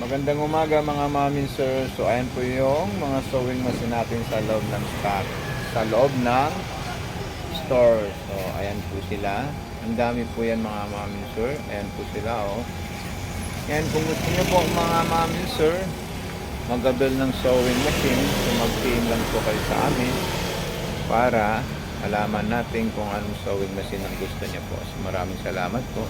Magandang umaga mga mamin sir. So ayan po yung mga sewing machine natin sa loob ng stock. Sa loob ng store. So ayan po sila. Ang dami po yan mga mamin sir. Ayan po sila oh. Yan kung gusto niyo po mga mamin sir, magabil ng sewing machine. So mag-team lang po kayo sa amin para alaman natin kung anong sewing machine ang gusto niya po. So maraming salamat po.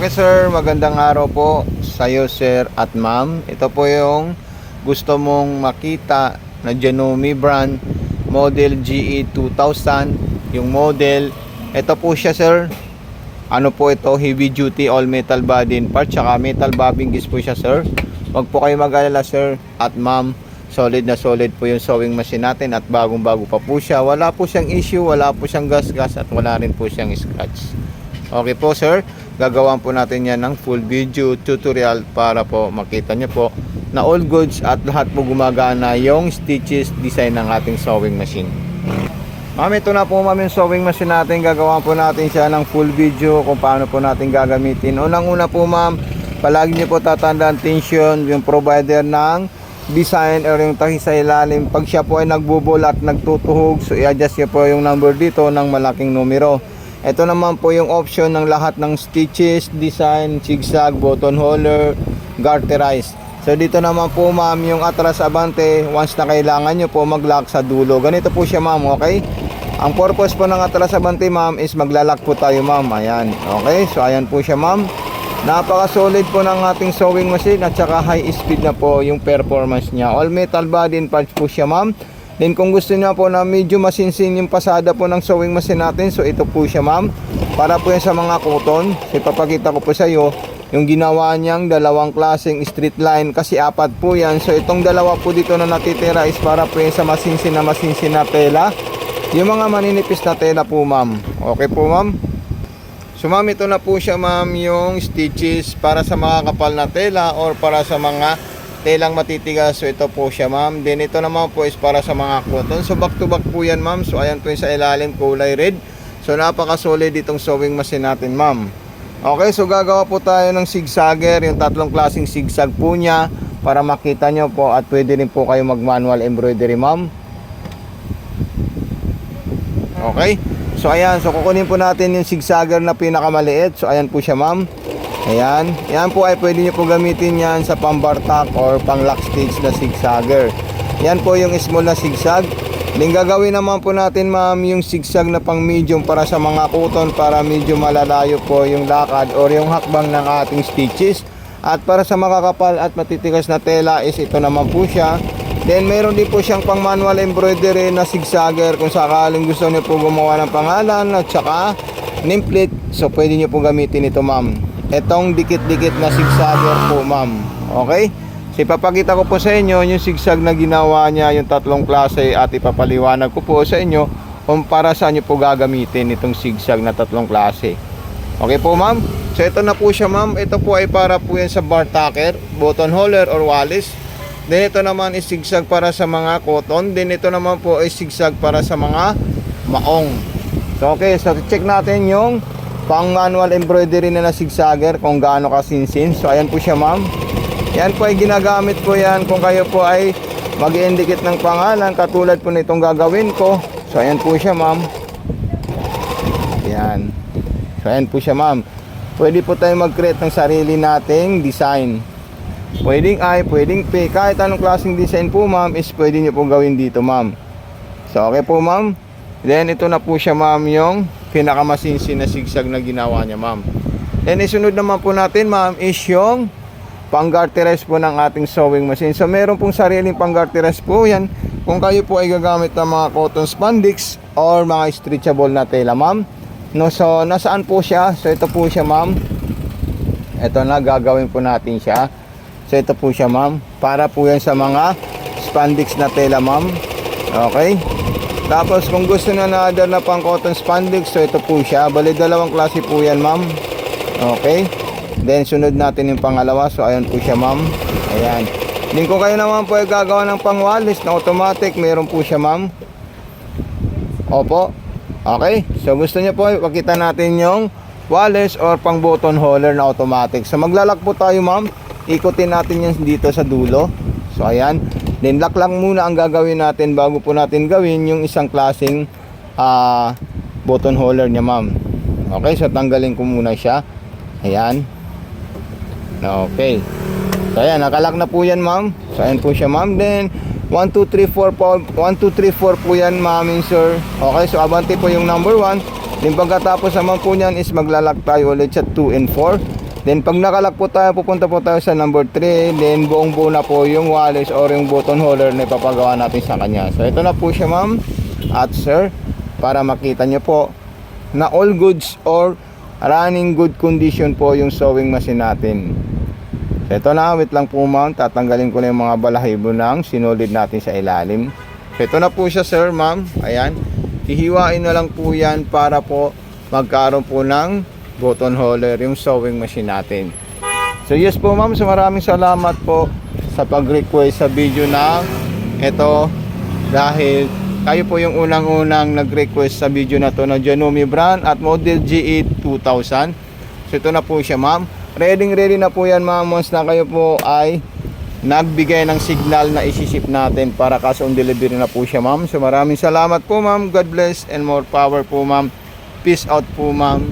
Okay sir, magandang araw po sa iyo sir at ma'am. Ito po yung gusto mong makita na Janome brand model GE 2000. Yung model, ito po siya sir. Ano po ito, heavy duty all metal body and part tsaka metal bobbing gis po siya sir. Huwag po kayo mag-alala sir at ma'am. Solid na solid po yung sewing machine natin at bagong bago pa po siya. Wala po siyang issue, wala po siyang gas-gas at wala rin po siyang scratch. Okay po sir, gagawan po natin yan ng full video tutorial para po makita nyo po na all goods at lahat po gumagana yung stitches design ng ating sewing machine. Ma'am, ito na po ma'am yung sewing machine natin. Gagawa po natin siya ng full video kung paano po natin gagamitin. Unang-una po ma'am, palagi niyo po tatandaan tension yung provider ng design or yung tahi sa ilalim. Pag siya po ay nagbubol at nagtutuhog, so i-adjust niyo po yung number dito ng malaking numero. Ito naman po yung option ng lahat ng stitches, design, zigzag, button holder, garterized. So dito naman po ma'am yung atras abante once na kailangan nyo po mag-lock sa dulo. Ganito po siya ma'am, okay? Ang purpose po ng atras abante ma'am is maglalak po tayo ma'am. Ayan, okay? So ayan po siya ma'am. Napaka-solid po ng ating sewing machine at saka high speed na po yung performance niya. All metal body and parts po siya ma'am. Then kung gusto niya po na medyo masinsin yung pasada po ng sewing machine natin, so ito po siya ma'am. Para po yan sa mga cotton, ipapakita ko po sa iyo yung ginawa niyang dalawang klaseng street line kasi apat po yan. So itong dalawa po dito na natitira is para po yan sa masinsin na masinsin na tela. Yung mga maninipis na tela po ma'am. Okay po ma'am? So ma'am, ito na po siya ma'am yung stitches para sa mga kapal na tela or para sa mga telang matitigas. So ito po siya ma'am. Then ito naman po is para sa mga cotton. So back to back po yan ma'am. So ayan po yung sa ilalim kulay red. So napaka solid itong sewing machine natin ma'am. Okay, so gagawa po tayo ng zigzagger, yung tatlong klaseng zigzag po niya para makita nyo po at pwede rin po kayo mag manual embroidery ma'am. Okay. So ayan, so kukunin po natin yung zigzagger na pinakamaliit. So ayan po siya ma'am. Ayan. Yan po ay pwede nyo po gamitin yan sa pambartak or pang lock stitch na zigzagger. Yan po yung small na zigzag. Then gagawin naman po natin ma'am yung zigzag na pang medium para sa mga cotton para medyo malalayo po yung lakad or yung hakbang ng ating stitches. At para sa makakapal at matitigas na tela is ito naman po siya. Then meron din po siyang pang manual embroidery na zigzagger kung sakaling gusto niyo po gumawa ng pangalan at saka nameplate. So pwede niyo po gamitin ito ma'am. Itong dikit-dikit na zigzagger po ma'am. Okay? So ipapakita ko po sa inyo yung zigzag na ginawa niya yung tatlong klase at ipapaliwanag ko po sa inyo kung para saan niyo po gagamitin itong zigzag na tatlong klase. Okay po ma'am? So ito na po siya ma'am. Ito po ay para po yan sa bar tacker, button holder or wallis. Then ito naman is zigzag para sa mga cotton. Then ito naman po is zigzag para sa mga maong. So okay, so check natin yung pang manual embroidery na na zigzagger kung gaano ka sinsin. So ayan po siya ma'am. Yan po ay ginagamit ko yan kung kayo po ay mag indicate ng pangalan katulad po nitong gagawin ko. So ayan po siya ma'am. Yan. So ayan po siya ma'am. Pwede po tayo mag-create ng sarili nating design. Pwedeng I, pwedeng P. Kahit anong klaseng design po ma'am is pwede nyo po gawin dito ma'am. So okay po ma'am. Then ito na po siya ma'am yung pinakamasinsin na sigsag na ginawa niya ma'am. Then isunod naman po natin ma'am is yung pang-garterize po ng ating sewing machine. So meron pong sariling pang-garterize po yan kung kayo po ay gagamit ng mga cotton spandex or mga stretchable na tela ma'am. No, so nasaan po siya? So ito po siya ma'am. Ito na gagawin po natin siya. So ito po siya ma'am. Para po yan sa mga spandex na tela ma'am. Okay? Tapos kung gusto na na na pang cotton spandex, so ito po siya. Bali dalawang klase po yan ma'am. Okay? Then sunod natin yung pangalawa. So ayan po siya ma'am. Ayan. Din kung kayo naman po ay gagawa ng pangwalis na automatic, meron po siya ma'am. Opo. Okay. So gusto niyo po, pakita natin yung walis or pang button holder na automatic. So maglalak po tayo ma'am. Ikutin natin yan dito sa dulo. So ayan. Then lock lang muna ang gagawin natin bago po natin gawin yung isang klaseng ah, button holder niya ma'am. Okay, so tanggalin ko muna siya. Ayan. Okay. So ayan, nakalak na po yan ma'am. So ayan po siya ma'am. Then 1, 2, 3, 4 po. 1, 2, 3, 4 po yan ma'am sir. Okay, so abante po yung number 1. Then pagkatapos naman po niyan is maglalak tayo ulit sa 2 and 4. Then pag nakalak po tayo, pupunta po tayo sa number 3. Then buong buo na po yung walis or yung button holder na ipapagawa natin sa kanya. So ito na po siya ma'am at sir para makita nyo po na all goods or running good condition po yung sewing machine natin. So ito na, wait lang po ma'am. Tatanggalin ko na yung mga balahibo ng sinulid natin sa ilalim. So ito na po siya sir ma'am. Ayan. Hihiwain na lang po yan para po magkaroon po ng button holder yung sewing machine natin. So yes po ma'am, so maraming salamat po sa pag-request sa video ng ito dahil kayo po yung unang-unang nag-request sa video na to na Janumi brand at model GE 2000. So ito na po siya ma'am. Ready ready na po yan ma'am once na kayo po ay nagbigay ng signal na isiship natin para cash on delivery na po siya ma'am. So maraming salamat po ma'am. God bless and more power po ma'am. Peace out po ma'am.